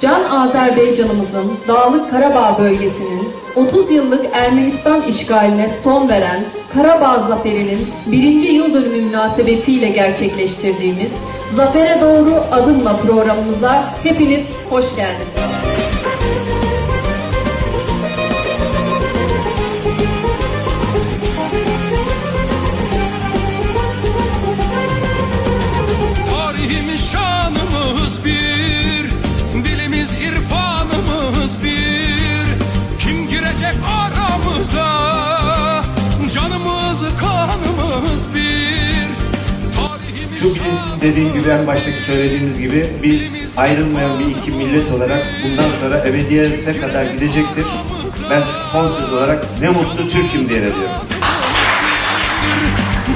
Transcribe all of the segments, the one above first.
Can Azerbaycanımızın Dağlık Karabağ bölgesinin 30 yıllık Ermenistan işgaline son veren Karabağ Zaferi'nin birinci yıl dönümü münasebetiyle gerçekleştirdiğimiz Zafere Doğru Adımla programımıza hepiniz hoş geldiniz. Aramıza. Canımız kanımız bir. Şu bilinsin dediğim gibi en baştaki söylediğimiz gibi biz ayrılmayan bir iki millet olarak bundan sonra ebediyete kadar gidecektir. Ben son söz olarak ne mutlu Türk'üm diye diyorum.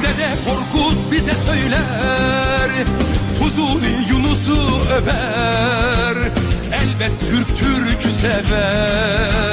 Dede Korkut bize söyler Fuzuli Yunus'u över Elbet Türk Türk'ü sever